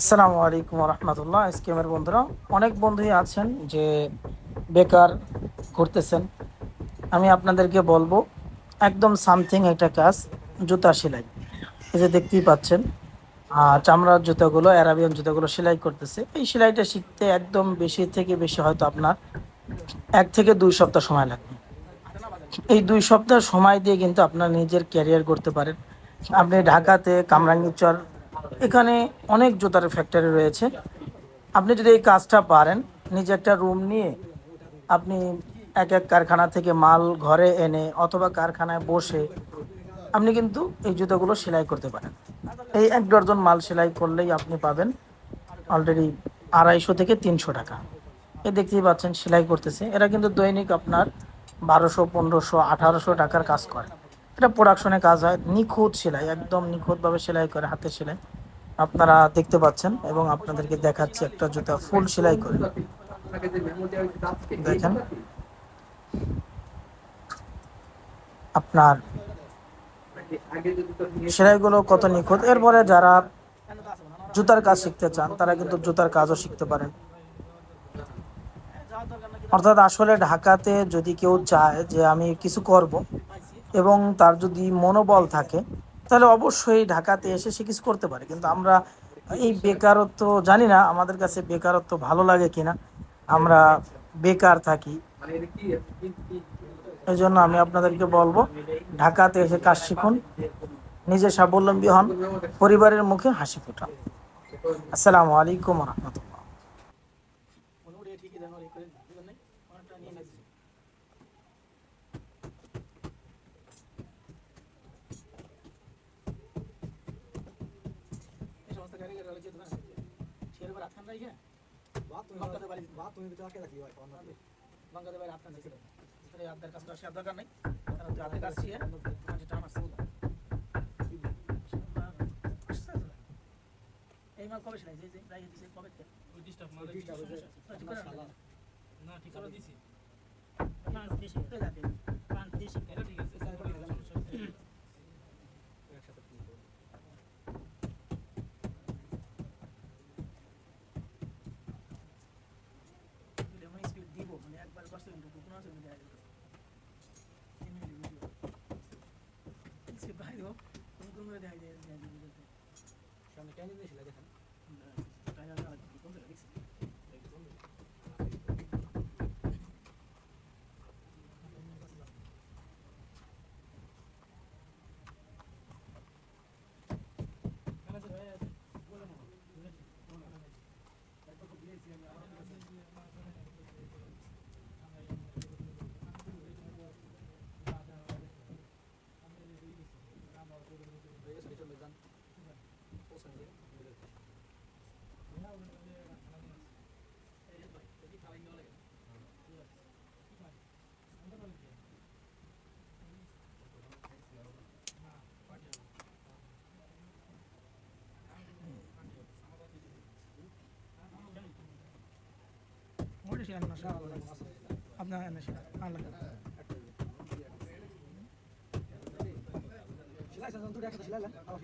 আসসালামু আলাইকুম রহমতুল্লাহ স্কিমের বন্ধুরা অনেক বন্ধুই আছেন যে বেকার করতেছেন আমি আপনাদেরকে বলব একদম সামথিং একটা কাজ জুতা সেলাই। এই যে দেখতেই পাচ্ছেন আহ, চামড়ার জুতাগুলো অ্যারাবিয়ান জুতাগুলো সেলাই করতেছে। এই সেলাইটা শিখতে একদম বেশি থেকে বেশি হয়তো আপনার এক থেকে দুই সপ্তাহ সময় লাগবে। এই দুই সপ্তাহ সময় দিয়ে কিন্তু আপনার নিজের ক্যারিয়ার করতে পারেন। আপনি ঢাকাতে কামরাঙ্গীরচর এখানে অনেক জুতার ফ্যাক্টরি রয়েছে। আপনি যদি এই কাজটা পারেন, নিজে একটা রুম নিয়ে আপনি এক এক কারখানা থেকে মাল ঘরে এনে অথবা কারখানায় বসে আপনি কিন্তু এই জুতোগুলো সেলাই করতে পারেন। এই এক ডজন মাল সেলাই করলেই আপনি পাবেন অলরেডি আড়াইশো থেকে তিনশো টাকা। এ দেখতেই পাচ্ছেন সেলাই করতেছে। এরা কিন্তু দৈনিক আপনার বারোশো, পনেরোশো, আঠারোশো টাকার কাজ করে। এটা প্রোডাকশনে কাজ হয়। নিখুঁত সেলাই, একদম নিখুঁতভাবে সেলাই করে, হাতে সেলাই। আপনারা দেখতে পাচ্ছেন এবং আপনাদেরকে দেখাচ্ছি একটা জুতা ফুল সেলাই করে। দেখেন। আপনার সেলাইগুলো কত নিখুঁত। এরপরে যারা জুতার কাজ শিখতে চান, তারা কিন্তু জুতার কাজও শিখতে পারেন। অর্থাৎ আসলে ঢাকাতে যদি কেউ চায় যে আমি কিছু করব এবং তার যদি মনোবল থাকে তাহলে অবশ্যই ঢাকাতে এসে সে কিছু করতে পারে। কিন্তু আমরা এই বেকারত্ব, জানি না আমাদের কাছে বেকারত্ব ভালো লাগে কিনা। আমরা বেকার থাকি। এই জন্য আমি আপনাদেরকে বলব, ঢাকাতে এসে কাজ শিখুন। নিজে স্বাবলম্বী হন, পরিবারের মুখে হাসি ফোটান। আসসালামু আলাইকুম রহমতুল্লাহ। এই মাল কবে সেলাই যে দিছে। কবে থেকে না ঠিক করে দিছি। তো করে দেখাই দেয় সামনে কেন দিয়েছিল দেখেন। আপনার আল্লাহ সেলাই সাধারণত একসাথে সেলাই আবার